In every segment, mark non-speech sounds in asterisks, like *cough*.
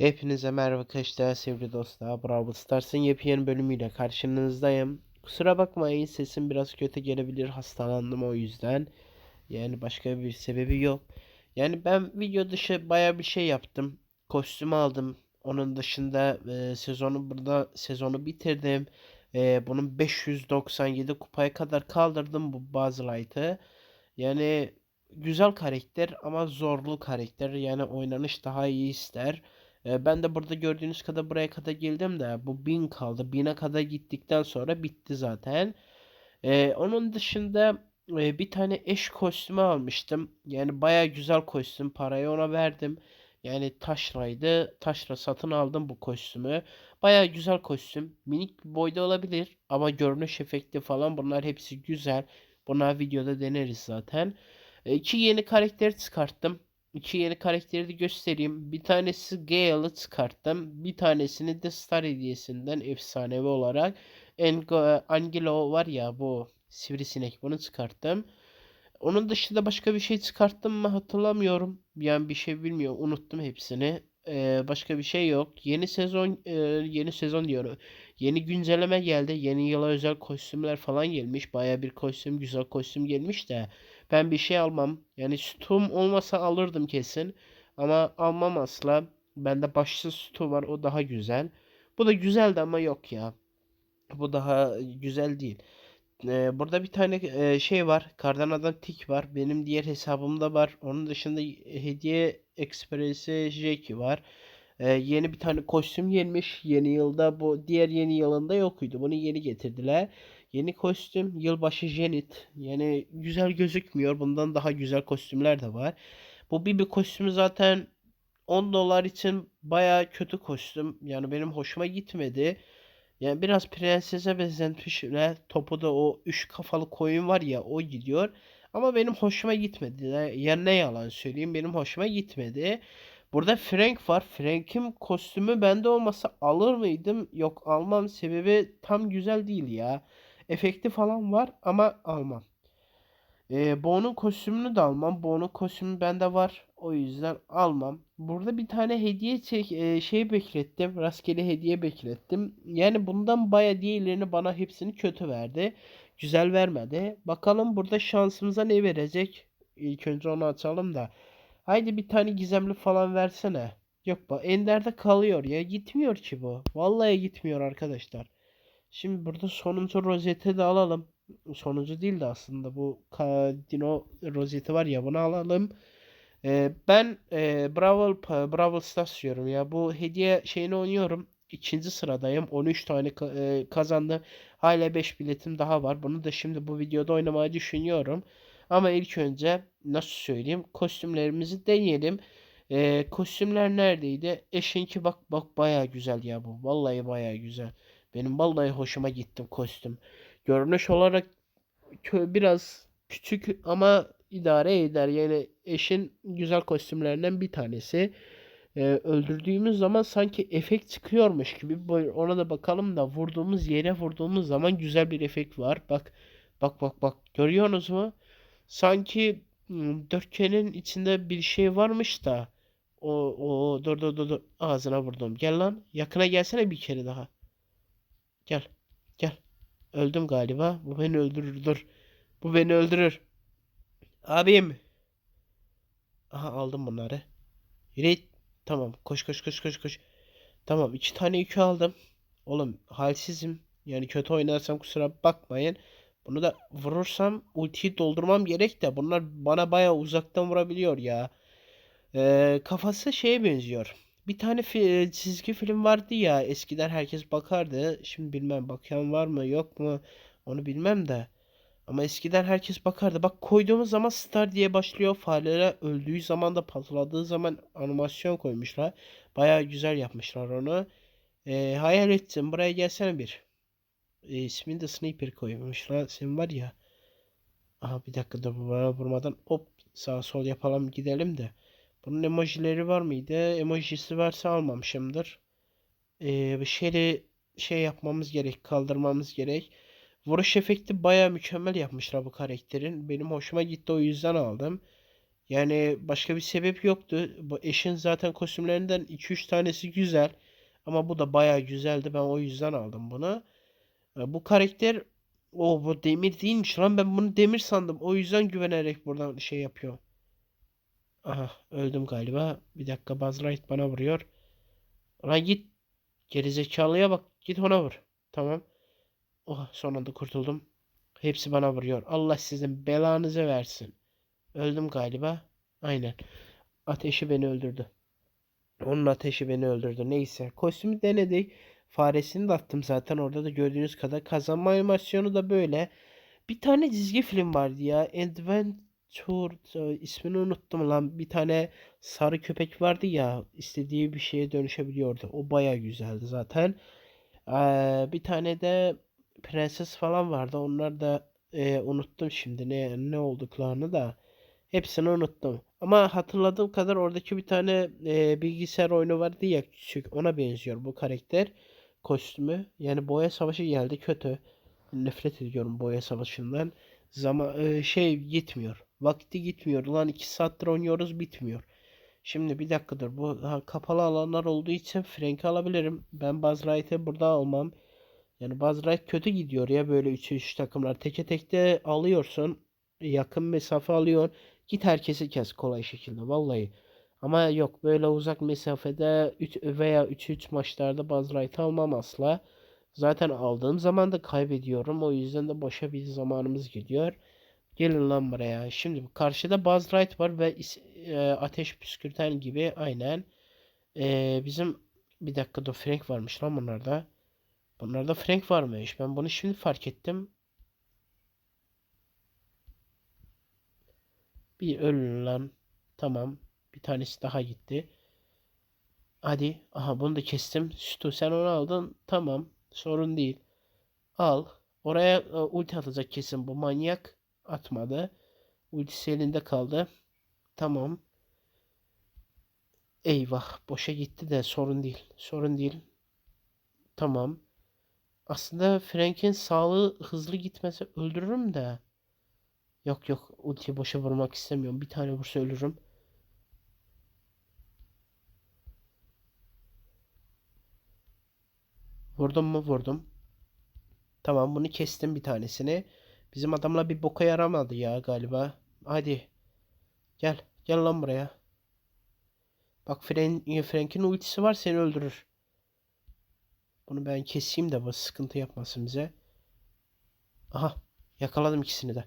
Hepinize merhaba arkadaşlar sevgili dostlar. Brawl Stars'ın yepyeni bölümüyle karşınızdayım. Kusura bakmayın sesim biraz kötü gelebilir. Hastalandım o yüzden. Yani başka bir sebebi yok. Yani ben video dışı baya bir şey yaptım. Kostüm aldım. Onun dışında e, sezonu burada sezonu bitirdim. E, bunun 597 kupaya kadar kaldırdım bu Buzz Light'ı. Yani güzel karakter ama zorlu karakter. Yani oynanış daha iyi ister. E, ben de burada gördüğünüz kadar buraya kadar geldim de bu 1000 kaldı. 1000'e kadar gittikten sonra bitti zaten. E, onun dışında e, bir tane eş kostümü almıştım. Yani baya güzel kostüm. Parayı ona verdim. Yani taşraydı. Taşra satın aldım bu kostümü. Baya güzel kostüm. Minik bir boyda olabilir ama görünüş efekti falan bunlar hepsi güzel. Bunlar videoda deneriz zaten. E, iki yeni karakter çıkarttım. İki yeni karakteri de göstereyim. Bir tanesi Gale'ı çıkarttım. Bir tanesini de Star hediyesinden efsanevi olarak Angelo var ya bu sivrisinek bunu çıkarttım. Onun dışında başka bir şey çıkarttım mı hatırlamıyorum. Yani bir şey bilmiyorum. Unuttum hepsini. Ee, başka bir şey yok. Yeni sezon e, yeni sezon diyorum. Yeni güncelleme geldi. Yeni yıla özel kostümler falan gelmiş. Baya bir kostüm, güzel kostüm gelmiş de. Ben bir şey almam. Yani sütum olmasa alırdım kesin. Ama almam asla. Bende başsız sütü var. O daha güzel. Bu da güzeldi ama yok ya. Bu daha güzel değil. Ee, burada bir tane e, şey var. Kardana'dan tik var. Benim diğer hesabımda var. Onun dışında hediye ekspresi Jackie var. Ee, yeni bir tane kostüm gelmiş. Yeni yılda bu diğer yeni yılında yokuydu. Bunu yeni getirdiler. Yeni kostüm yılbaşı Jenit. Yani güzel gözükmüyor. Bundan daha güzel kostümler de var. Bu Bibi kostümü zaten 10 dolar için baya kötü kostüm. Yani benim hoşuma gitmedi. Yani biraz prensese benzetmişler. Topu da o üç kafalı koyun var ya o gidiyor. Ama benim hoşuma gitmedi. Yani ne yalan söyleyeyim benim hoşuma gitmedi. Burada Frank var. Frank'in kostümü bende olmasa alır mıydım? Yok almam. Sebebi tam güzel değil ya. Efekti falan var ama almam. Ee, Bo'nun kostümünü de almam. Bo'nun kostümü bende var. O yüzden almam. Burada bir tane hediye çek e, şey beklettim. Rastgele hediye beklettim. Yani bundan baya diğerlerini bana hepsini kötü verdi. Güzel vermedi. Bakalım burada şansımıza ne verecek? İlk önce onu açalım da. Haydi bir tane gizemli falan versene. Yok bak Ender'de kalıyor ya. Gitmiyor ki bu. Vallahi gitmiyor arkadaşlar. Şimdi burada sonuncu rozeti de alalım. Sonuncu değil de aslında bu Dino rozeti var ya bunu alalım. Ee, ben e, Brawl, Brawl Stars diyorum ya. Bu hediye şeyini oynuyorum. İkinci sıradayım. 13 tane e, kazandı. Hala 5 biletim daha var. Bunu da şimdi bu videoda oynamayı düşünüyorum. Ama ilk önce nasıl söyleyeyim? Kostümlerimizi deneyelim. Ee, kostümler neredeydi? Eşinki bak bak baya güzel ya bu. Vallahi baya güzel. Benim vallahi hoşuma gitti kostüm. Görünüş olarak biraz küçük ama idare eder. Yani eşin güzel kostümlerinden bir tanesi. Ee, öldürdüğümüz zaman sanki efekt çıkıyormuş gibi. Ona da bakalım da vurduğumuz yere vurduğumuz zaman güzel bir efekt var. Bak bak bak bak. Görüyorsunuz mu? Sanki hmm, dörtgenin içinde bir şey varmış da. O o dur dur dur dur. Ağzına vurdum. Gel lan. Yakına gelsene bir kere daha. Gel. Gel. Öldüm galiba. Bu beni öldürür. Dur. Bu beni öldürür. Abim. Aha aldım bunları. Yürü. Tamam. Koş koş koş koş koş. Tamam. iki tane yükü aldım. Oğlum halsizim. Yani kötü oynarsam kusura bakmayın. Bunu da vurursam ultiyi doldurmam gerek de bunlar bana bayağı uzaktan vurabiliyor ya. Ee, kafası şeye benziyor. Bir tane fi- çizgi film vardı ya eskiden herkes bakardı. Şimdi bilmem bakan var mı yok mu onu bilmem de. Ama eskiden herkes bakardı. Bak koyduğumuz zaman Star diye başlıyor. Fareler öldüğü zaman da patladığı zaman animasyon koymuşlar. Baya güzel yapmışlar onu. Ee, hayal ettim. Buraya gelsene bir. Ee, ismini de Sniper koymuşlar. Sen var ya. Aha bir dakika da bana vurmadan hop sağ sol yapalım gidelim de. Bunun emojileri var mıydı? Emojisi varsa almamışımdır. Ee, bir şeyle şey yapmamız gerek, kaldırmamız gerek. Vuruş efekti baya mükemmel yapmışlar bu karakterin. Benim hoşuma gitti o yüzden aldım. Yani başka bir sebep yoktu. Bu eşin zaten kostümlerinden 2-3 tanesi güzel. Ama bu da bayağı güzeldi. Ben o yüzden aldım bunu. E, Bu karakter o bu demir değilmiş lan. Ben bunu demir sandım. O yüzden güvenerek buradan şey yapıyor. Aha öldüm galiba. Bir dakika Buzz Light bana vuruyor. Lan git. Gerizekalıya bak. Git ona vur. Tamam. Oh son anda kurtuldum. Hepsi bana vuruyor. Allah sizin belanızı versin. Öldüm galiba. Aynen. Ateşi beni öldürdü. Onun ateşi beni öldürdü. Neyse. Kostümü denedik. Faresini de attım zaten. Orada da gördüğünüz kadar. Kazanma animasyonu da böyle. Bir tane çizgi film vardı ya. Adventure e, ismini unuttum lan. Bir tane sarı köpek vardı ya. istediği bir şeye dönüşebiliyordu. O baya güzeldi zaten. Ee, bir tane de prenses falan vardı. Onlar da e, unuttum şimdi ne ne olduklarını da. Hepsini unuttum. Ama hatırladığım kadar oradaki bir tane e, bilgisayar oyunu vardı ya küçük. Ona benziyor bu karakter kostümü. Yani boya savaşı geldi kötü. Nefret ediyorum boya savaşından. Zaman e, şey gitmiyor. Vakti gitmiyor. Lan iki saattir oynuyoruz bitmiyor. Şimdi bir dakikadır. Bu ha, kapalı alanlar olduğu için Frank'i alabilirim. Ben Buzz Light'ı burada almam. Yani Buzz Light kötü gidiyor ya böyle 3-3 takımlar. Teke tekte alıyorsun. Yakın mesafe alıyorsun. Git herkesi kes kolay şekilde vallahi. Ama yok böyle uzak mesafede 3 veya 3-3 maçlarda Buzz Light'ı almam asla. Zaten aldığım zaman da kaybediyorum. O yüzden de boşa bir zamanımız gidiyor. Gelin lan buraya. Şimdi karşıda Buzz Light var ve e, ateş püskürten gibi aynen. E, bizim bir dakika da Frank varmış lan bunlarda. Bunlarda Frank varmış. Ben bunu şimdi fark ettim. Bir ölün lan. Tamam. Bir tanesi daha gitti. Hadi. Aha bunu da kestim. Sütü sen onu aldın. Tamam. Sorun değil. Al. Oraya e, ulti atacak kesin bu manyak. Atmadı. Ultisi elinde kaldı. Tamam. Eyvah. Boşa gitti de sorun değil. Sorun değil. Tamam. Aslında Frank'in sağlığı hızlı gitmese öldürürüm de. Yok yok. Ultiyi boşa vurmak istemiyorum. Bir tane vursa ölürüm. Vurdum mu vurdum. Tamam bunu kestim bir tanesini. Bizim adamla bir boka yaramadı ya galiba. Hadi. Gel. Gel lan buraya. Bak Frank, Frank'in ultisi var seni öldürür. Bunu ben keseyim de bu sıkıntı yapmasın bize. Aha. Yakaladım ikisini de.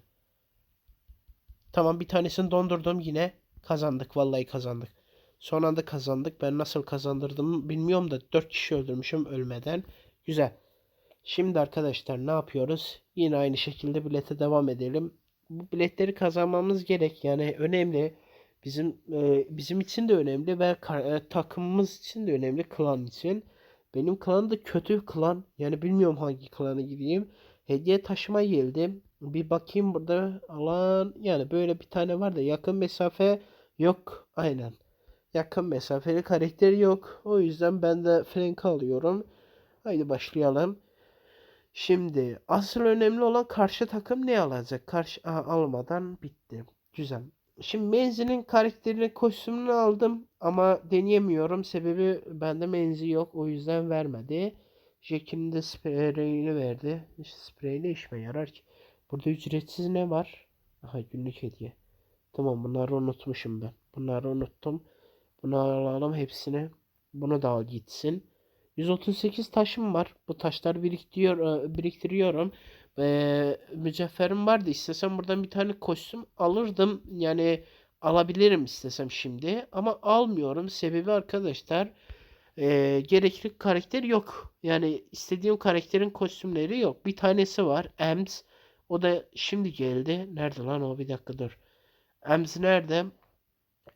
Tamam bir tanesini dondurdum yine. Kazandık vallahi kazandık. Son anda kazandık. Ben nasıl kazandırdım bilmiyorum da 4 kişi öldürmüşüm ölmeden. Güzel. Şimdi arkadaşlar ne yapıyoruz? Yine aynı şekilde bilete devam edelim. Bu biletleri kazanmamız gerek. Yani önemli. Bizim e, bizim için de önemli ve e, takımımız için de önemli klan için. Benim klan da kötü klan. Yani bilmiyorum hangi klana gideyim. Hediye taşıma geldim. Bir bakayım burada alan yani böyle bir tane var da yakın mesafe yok. Aynen. Yakın mesafeli karakter yok. O yüzden ben de Frank alıyorum. Haydi başlayalım. Şimdi asıl önemli olan karşı takım ne alacak? Karşı Aha, almadan bitti. Güzel. Şimdi Menzi'nin karakterini kostümünü aldım ama deneyemiyorum. Sebebi bende Menzi yok. O yüzden vermedi. Jack'in de spreyini verdi. Sprey ne işime yarar ki? Burada ücretsiz ne var? Aha günlük hediye. Tamam bunları unutmuşum ben. Bunları unuttum. Bunu alalım hepsini. Bunu da al gitsin. 138 taşım var. Bu taşları biriktiriyor, e, biriktiriyorum. Ee, mücevherim vardı. İstesem buradan bir tane kostüm alırdım. Yani alabilirim istesem şimdi. Ama almıyorum. Sebebi arkadaşlar e, gerekli karakter yok. Yani istediğim karakterin kostümleri yok. Bir tanesi var. Ems. O da şimdi geldi. Nerede lan o? Bir dakika dur. Ems nerede?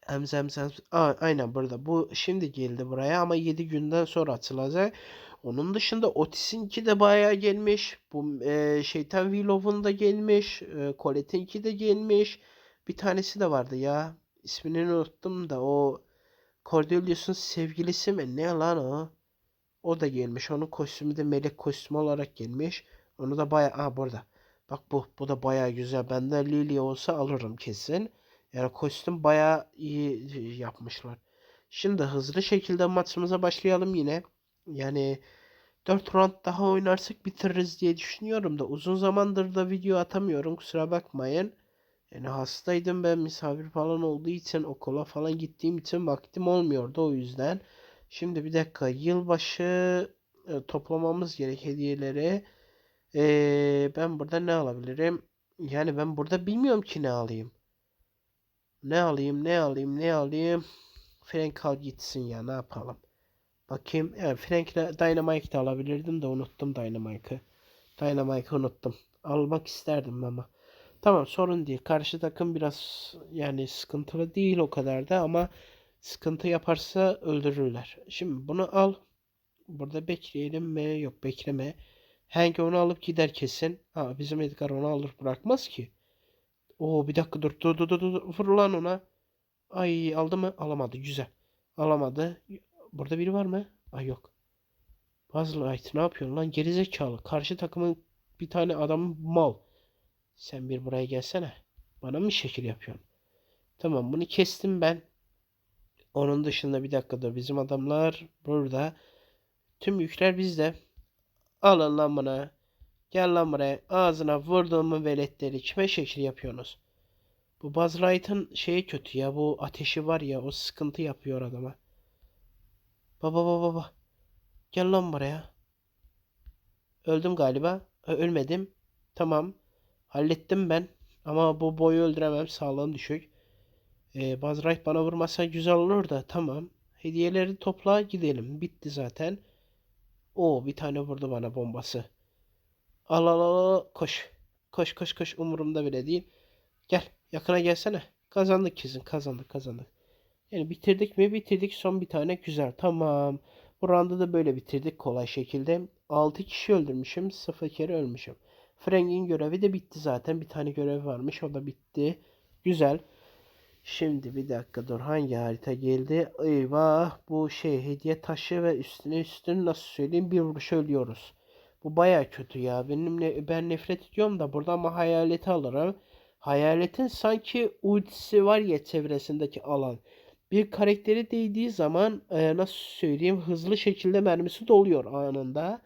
Ems Ems Ems. Aa, aynen burada. Bu şimdi geldi buraya ama 7 günden sonra atılacak. Onun dışında Otis'inki de bayağı gelmiş. Bu e, Şeytan Willow'un da gelmiş. E, Colette'inki de gelmiş. Bir tanesi de vardı ya. İsmini unuttum da o Cordelius'un sevgilisi mi? Ne lan o? O da gelmiş. Onun kostümü de melek kostümü olarak gelmiş. Onu da bayağı... Aa burada. Bak bu. Bu da bayağı güzel. Ben de Lily olsa alırım kesin. Yani kostüm bayağı iyi yapmışlar. Şimdi hızlı şekilde maçımıza başlayalım yine. Yani 4 round daha oynarsak bitiririz diye düşünüyorum da uzun zamandır da video atamıyorum kusura bakmayın. Yani hastaydım ben misafir falan olduğu için okula falan gittiğim için vaktim olmuyordu o yüzden. Şimdi bir dakika yılbaşı e, toplamamız gerek hediyeleri. Ee, ben burada ne alabilirim? Yani ben burada bilmiyorum ki ne alayım. Ne alayım, ne alayım, ne alayım? Frank al gitsin ya ne yapalım. Bakayım. Evet Frank'le Dynamite de alabilirdim de unuttum Dynamite'ı. Dynamite'ı unuttum. Almak isterdim ama. Tamam sorun değil. Karşı takım biraz yani sıkıntılı değil o kadar da ama sıkıntı yaparsa öldürürler. Şimdi bunu al. Burada bekleyelim mi? Yok bekleme. Hank onu alıp gider kesin. Ha bizim Edgar onu alır bırakmaz ki. Oo bir dakika dur dur dur dur dur vur lan ona. Ay aldı mı? Alamadı. Güzel. Alamadı. Burada biri var mı? Ay yok. Buzz Light ne yapıyorsun lan? Gerizekalı. Karşı takımın bir tane adamı mal. Sen bir buraya gelsene. Bana mı şekil yapıyorsun? Tamam bunu kestim ben. Onun dışında bir dakika dur. Bizim adamlar burada. Tüm yükler bizde. Alın lan bana. Gel lan buraya. Ağzına vurduğumun veletleri. Kime şekil yapıyorsunuz? Bu Buzz Light'ın şeyi kötü ya. Bu ateşi var ya. O sıkıntı yapıyor adama. Baba baba baba. Gel lan buraya. Öldüm galiba. Ö- ölmedim. Tamam. Hallettim ben. Ama bu boyu öldüremem. Sağlığım düşük. Ee, Buzz Light bana vurmasa güzel olur da. Tamam. Hediyeleri topla gidelim. Bitti zaten. Oo bir tane vurdu bana bombası. Al al al koş. Koş koş koş umurumda bile değil. Gel yakına gelsene. Kazandık kesin kazandık kazandık. Yani bitirdik mi bitirdik son bir tane güzel tamam. Bu round'u da böyle bitirdik kolay şekilde. 6 kişi öldürmüşüm 0 kere ölmüşüm. Frank'in görevi de bitti zaten. Bir tane görev varmış o da bitti. Güzel. Şimdi bir dakika dur hangi harita geldi? Eyvah bu şey hediye taşı ve üstüne üstüne nasıl söyleyeyim bir vuruş ölüyoruz. Bu baya kötü ya. Benim ne, ben nefret ediyorum da burada ama hayaleti alırım. Hayaletin sanki ultisi var ya çevresindeki alan. Bir karakteri değdiği zaman e, nasıl söyleyeyim hızlı şekilde mermisi doluyor anında.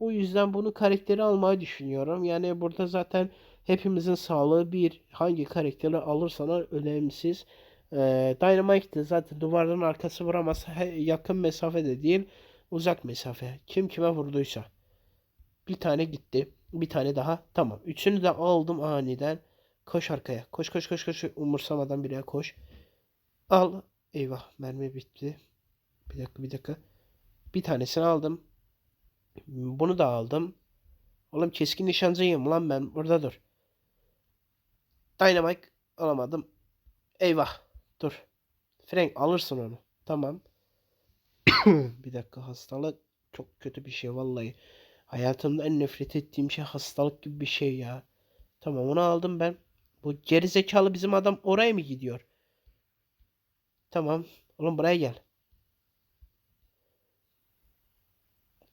O yüzden bunu karakteri almayı düşünüyorum. Yani burada zaten hepimizin sağlığı bir. Hangi karakteri alırsan al önemsiz. E, Dynamite de zaten duvarın arkası vuramaz. Yakın mesafede değil uzak mesafe. Kim kime vurduysa. Bir tane gitti. Bir tane daha. Tamam. Üçünü de aldım aniden. Koş arkaya. Koş koş koş koş. Umursamadan bile koş. Al. Eyvah mermi bitti. Bir dakika bir dakika. Bir tanesini aldım. Bunu da aldım. Oğlum keskin nişancıyım lan ben. Burada dur. Dynamite alamadım. Eyvah. Dur. Frank alırsın onu. Tamam. *coughs* bir dakika hastalık çok kötü bir şey vallahi. Hayatımda en nefret ettiğim şey hastalık gibi bir şey ya. Tamam onu aldım ben. Bu gerizekalı bizim adam oraya mı gidiyor? Tamam. Oğlum buraya gel.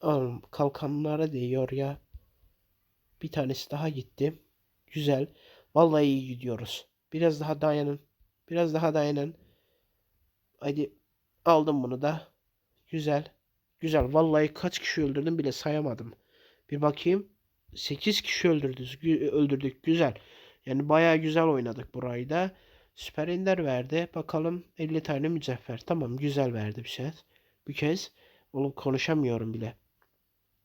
Oğlum kalkanlara değiyor ya. Bir tanesi daha gitti. Güzel. Vallahi iyi gidiyoruz. Biraz daha dayanın. Biraz daha dayanın. Hadi aldım bunu da. Güzel. Güzel. Vallahi kaç kişi öldürdüm bile sayamadım. Bir bakayım. 8 kişi öldürdük. Öldürdük. Güzel. Yani bayağı güzel oynadık burayı da. Süper Ender verdi. Bakalım 50 tane mücevher. Tamam güzel verdi bir şey. Bir kez. Oğlum konuşamıyorum bile.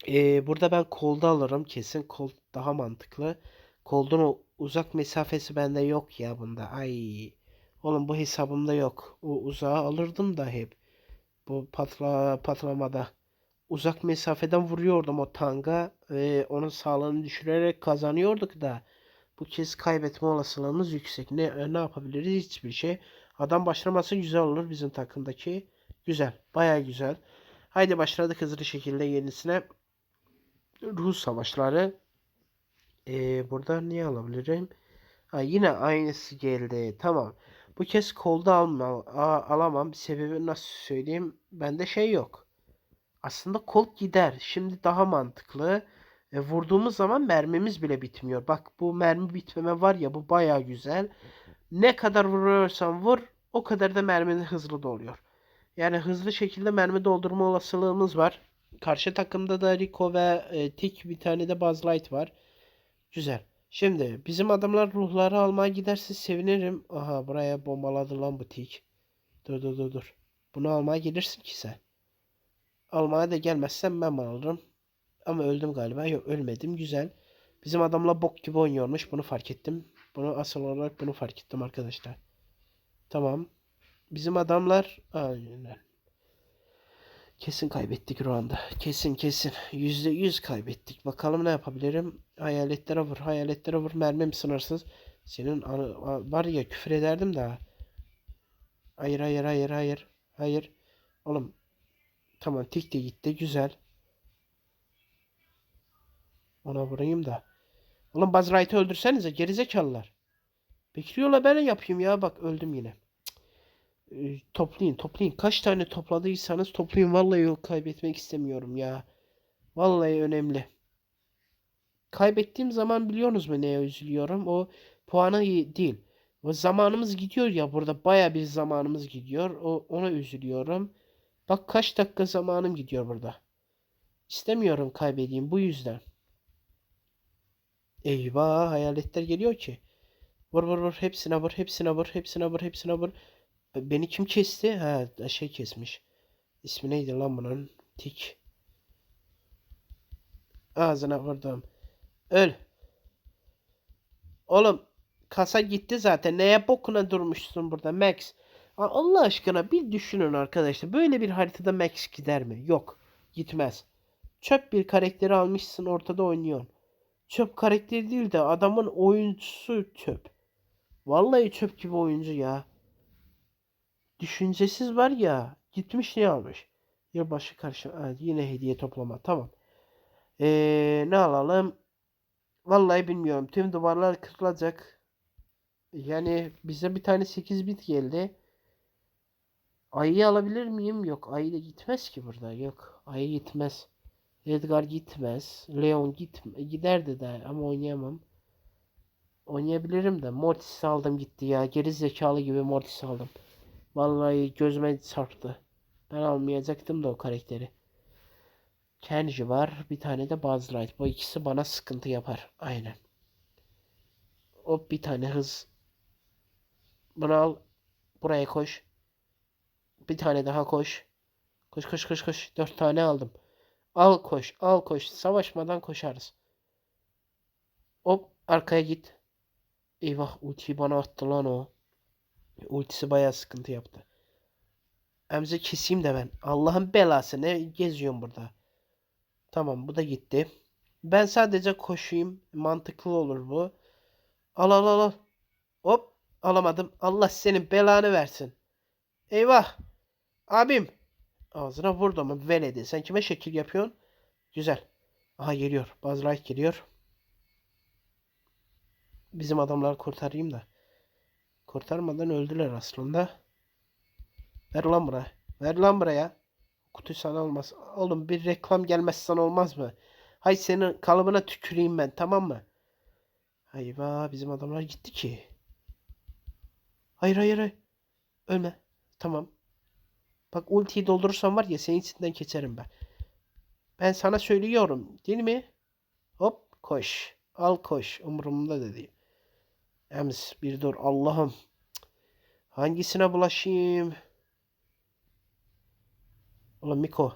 Ee, burada ben kolda alırım. Kesin kol daha mantıklı. Koldan o uzak mesafesi bende yok ya bunda. Ay. Oğlum bu hesabımda yok. O uzağa alırdım da hep. Bu patla patlamada. Uzak mesafeden vuruyordum o tanga. Ve onun sağlığını düşürerek kazanıyorduk da. Bu kez kaybetme olasılığımız yüksek. Ne, ne yapabiliriz? Hiçbir şey. Adam başlaması güzel olur bizim takımdaki. Güzel. Baya güzel. Haydi başladık hızlı şekilde yenisine. Rus savaşları. Ee, burada niye alabilirim? Ha, yine aynısı geldi. Tamam. Bu kez kolda alma, alamam. Sebebi nasıl söyleyeyim? Bende şey yok. Aslında kol gider. Şimdi daha mantıklı. E, vurduğumuz zaman mermimiz bile bitmiyor. Bak bu mermi bitmeme var ya bu baya güzel. Ne kadar vuruyorsan vur o kadar da merminin hızlı doluyor. Yani hızlı şekilde mermi doldurma olasılığımız var. Karşı takımda da Rico ve e, Tik bir tane de Buzz Light var. Güzel. Şimdi bizim adamlar ruhları almaya giderse sevinirim. Aha buraya bombaladı lan bu Tik. Dur dur dur dur. Bunu almaya gelirsin ki sen. Almaya da gelmezsen ben alırım. Ama öldüm galiba. Yok ölmedim. Güzel. Bizim adamla bok gibi oynuyormuş. Bunu fark ettim. Bunu asıl olarak bunu fark ettim arkadaşlar. Tamam. Bizim adamlar aynen. Kesin kaybettik şu anda. Kesin kesin. Yüzde yüz kaybettik. Bakalım ne yapabilirim. Hayaletlere vur. Hayaletlere vur. Mermim sınırsız. Senin var ya küfür ederdim daha. Hayır hayır hayır hayır. Hayır. Oğlum. Tamam tik de gitti. Güzel. Ona vurayım da. Oğlum Buzz Light'ı öldürsenize gerizekalılar. Bekliyorlar ben yapayım ya bak öldüm yine. Ee, toplayın toplayın. Kaç tane topladıysanız toplayın. Vallahi yok kaybetmek istemiyorum ya. Vallahi önemli. Kaybettiğim zaman biliyorsunuz mu neye üzülüyorum? O puana değil. O zamanımız gidiyor ya burada baya bir zamanımız gidiyor. O ona üzülüyorum. Bak kaç dakika zamanım gidiyor burada. İstemiyorum kaybedeyim bu yüzden. Eyvah hayaletler geliyor ki. Vur vur vur hepsine vur hepsine vur hepsine vur hepsine vur. Be- Beni kim kesti? Ha şey kesmiş. İsmi neydi lan bunun? Tik. Ağzına vurdum. Öl. Oğlum kasa gitti zaten. Neye bokuna durmuşsun burada Max? Allah aşkına bir düşünün arkadaşlar. Böyle bir haritada Max gider mi? Yok. Gitmez. Çöp bir karakteri almışsın ortada oynuyorsun. Çöp karakteri değil de adamın oyuncusu çöp. Vallahi çöp gibi oyuncu ya. Düşüncesiz var ya. Gitmiş ne almış? Yılbaşı karşı ha, yine hediye toplama. Tamam. Ee, ne alalım? Vallahi bilmiyorum. Tüm duvarlar kırılacak. Yani bize bir tane 8 bit geldi. Ayı alabilir miyim? Yok. Ayı da gitmez ki burada. Yok. Ayı gitmez. Edgar gitmez. Leon git giderdi de ama oynayamam. Oynayabilirim de Mortis aldım gitti ya. Geri zekalı gibi Mortis aldım. Vallahi gözüme çarptı. Ben almayacaktım da o karakteri. Kenji var. Bir tane de Buzz Light. Bu ikisi bana sıkıntı yapar. Aynen. O bir tane hız. Bunu al. Buraya koş. Bir tane daha koş. Koş koş koş koş. Dört tane aldım. Al koş. Al koş. Savaşmadan koşarız. Hop arkaya git. Eyvah ultiyi bana attı lan o. Ultisi bayağı sıkıntı yaptı. Emze keseyim de ben. Allah'ın belası ne geziyorum burada. Tamam bu da gitti. Ben sadece koşayım. Mantıklı olur bu. Al al al al. Hop alamadım. Allah senin belanı versin. Eyvah. Abim. Ağzına vurdu ama veledi. Sen kime şekil yapıyorsun? Güzel. Aha geliyor. Buzz Light geliyor. Bizim adamları kurtarayım da. Kurtarmadan öldüler aslında. Ver lan buraya. Ver lan buraya. Kutu sana olmaz. Oğlum bir reklam gelmezsen olmaz mı? Hay senin kalıbına tüküreyim ben tamam mı? Hayva bizim adamlar gitti ki. Hayır hayır hayır. Ölme. Tamam. Bak ultiyi doldurursam var ya senin içinden geçerim ben. Ben sana söylüyorum değil mi? Hop koş. Al koş. Umurumda da değil. Ems bir dur Allah'ım. Hangisine bulaşayım? Ulan Miko.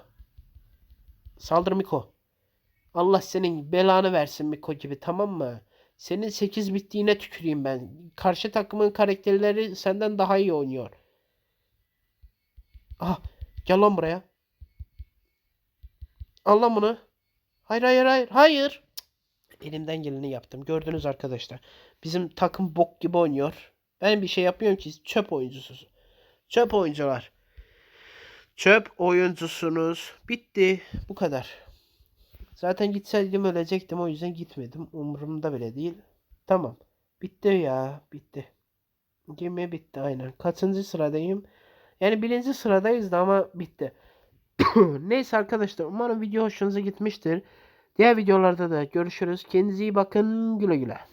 Saldır Miko. Allah senin belanı versin Miko gibi tamam mı? Senin 8 bittiğine tüküreyim ben. Karşı takımın karakterleri senden daha iyi oynuyor. Aha gel lan buraya. Al lan bunu. Hayır hayır hayır hayır. Elimden geleni yaptım. Gördünüz arkadaşlar. Bizim takım bok gibi oynuyor. Ben bir şey yapmıyorum ki çöp oyuncusu. Çöp oyuncular. Çöp oyuncusunuz. Bitti. Bu kadar. Zaten gitseydim ölecektim. O yüzden gitmedim. Umurumda bile değil. Tamam. Bitti ya. Bitti. Gemi bitti aynen. Kaçıncı sıradayım? Yani birinci sıradayız da ama bitti. *coughs* Neyse arkadaşlar. Umarım video hoşunuza gitmiştir. Diğer videolarda da görüşürüz. Kendinize iyi bakın. Güle güle.